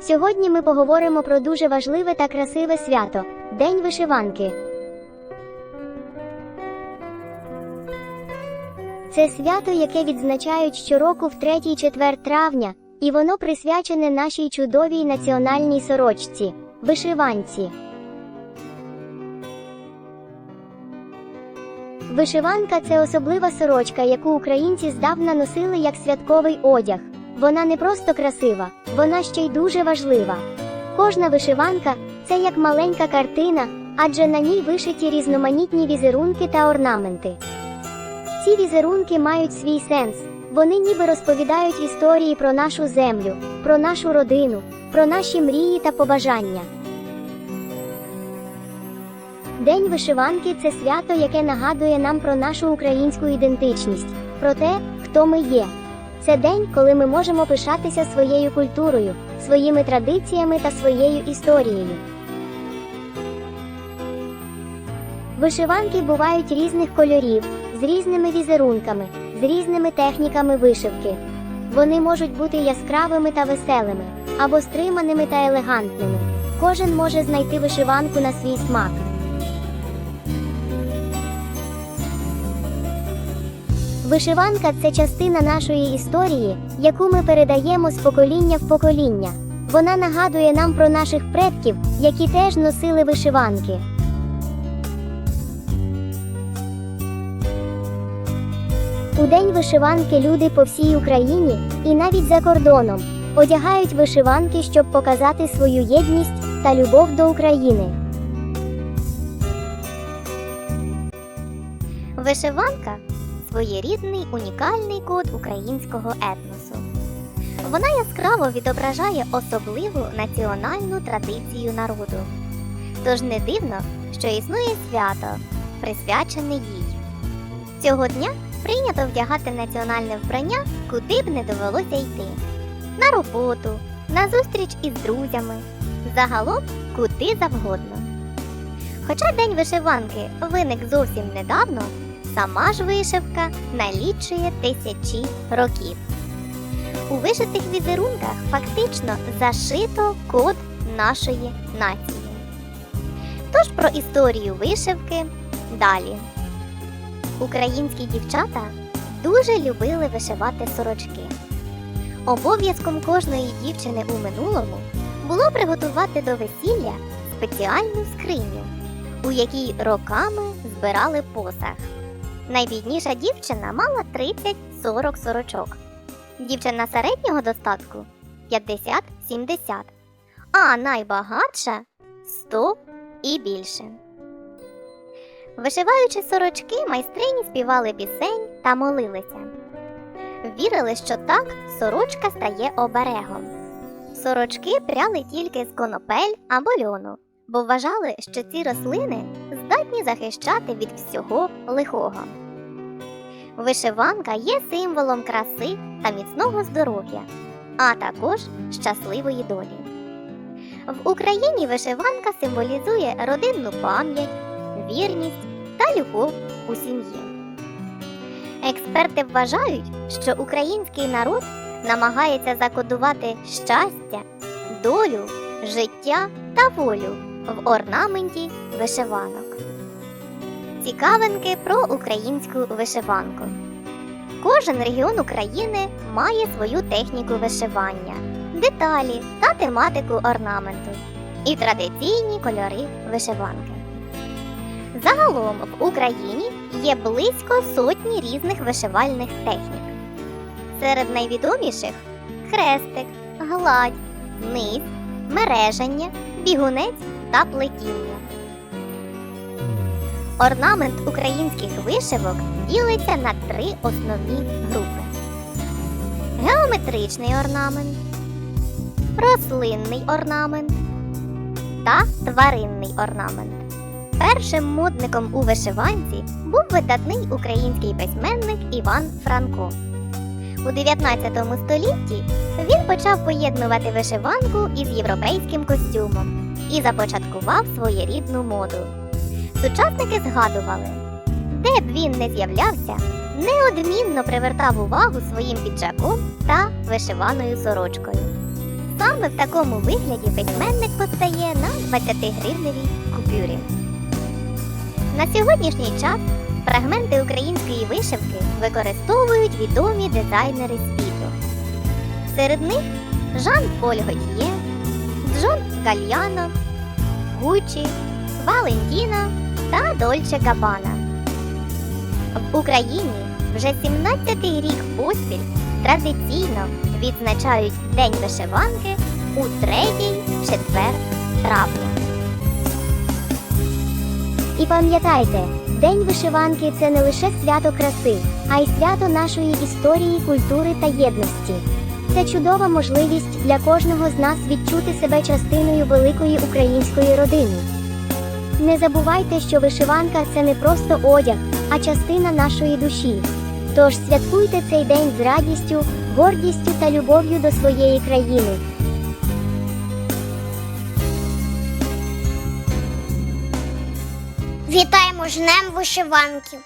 Сьогодні ми поговоримо про дуже важливе та красиве свято День вишиванки. Це свято, яке відзначають щороку в 3-4 травня, і воно присвячене нашій чудовій національній сорочці вишиванці. Вишиванка це особлива сорочка, яку українці здавна носили як святковий одяг. Вона не просто красива, вона ще й дуже важлива. Кожна вишиванка це як маленька картина, адже на ній вишиті різноманітні візерунки та орнаменти. Ці візерунки мають свій сенс. Вони ніби розповідають історії про нашу землю, про нашу родину, про наші мрії та побажання. День вишиванки це свято, яке нагадує нам про нашу українську ідентичність, про те, хто ми є. Це день, коли ми можемо пишатися своєю культурою, своїми традиціями та своєю історією. Вишиванки бувають різних кольорів, з різними візерунками, з різними техніками вишивки. Вони можуть бути яскравими та веселими, або стриманими та елегантними. Кожен може знайти вишиванку на свій смак. Вишиванка це частина нашої історії, яку ми передаємо з покоління в покоління. Вона нагадує нам про наших предків, які теж носили вишиванки. У день вишиванки люди по всій Україні і навіть за кордоном одягають вишиванки, щоб показати свою єдність та любов до України. Вишиванка своєрідний унікальний код українського етносу. Вона яскраво відображає особливу національну традицію народу. Тож не дивно, що існує свято, присвячене їй. Цього дня прийнято вдягати національне вбрання, куди б не довелося йти: на роботу, на зустріч із друзями, загалом куди завгодно. Хоча День вишиванки виник зовсім недавно, сама ж вишивка налічує тисячі років. У вишитих візерунках фактично зашито код нашої нації. Тож про історію вишивки далі. Українські дівчата дуже любили вишивати сорочки. Обов'язком кожної дівчини у минулому було приготувати до весілля спеціальну скриню, у якій роками збирали посах. Найбідніша дівчина мала 30-40 сорочок. Дівчина середнього достатку 50-70, а найбагатша 100 і більше. Вишиваючи сорочки, майстрині співали пісень та молилися. Вірили, що так сорочка стає оберегом. Сорочки пряли тільки з конопель або льону, бо вважали, що ці рослини здатні захищати від всього лихого. Вишиванка є символом краси та міцного здоров'я, а також щасливої долі. В Україні вишиванка символізує родинну пам'ять, вірність та любов у сім'ї. Експерти вважають, що український народ намагається закодувати щастя, долю, життя та волю в орнаменті вишиванок. Цікавинки про українську вишиванку. Кожен регіон України має свою техніку вишивання, деталі та тематику орнаменту і традиційні кольори вишиванки. Загалом в Україні є близько сотні різних вишивальних технік. Серед найвідоміших хрестик, гладь, низь, мережання, бігунець та плетіння. Орнамент українських вишивок ділиться на три основні групи: геометричний орнамент, рослинний орнамент та тваринний орнамент. Першим модником у вишиванці був видатний український письменник Іван Франко. У 19 столітті він почав поєднувати вишиванку із європейським костюмом і започаткував своєрідну моду. Сучасники згадували, де б він не з'являвся, неодмінно привертав увагу своїм піджаком та вишиваною сорочкою. Саме в такому вигляді письменник постає на 20-гривневій купюрі. На сьогоднішній час фрагменти української вишивки використовують відомі дизайнери світу. Серед них Жан-Поль Готьє, Джон Гальяно, Гуччі, Валентіно та Дольче Габбана. В Україні вже 17-й рік поспіль традиційно відзначають День вишиванки у третій четвер травня. І пам'ятайте, День вишиванки це не лише свято краси, а й свято нашої історії, культури та єдності. Це чудова можливість для кожного з нас відчути себе частиною великої української родини. Не забувайте, що вишиванка це не просто одяг, а частина нашої душі. Тож святкуйте цей день з радістю, гордістю та любов'ю до своєї країни. Вітаємо жнем вишиванки!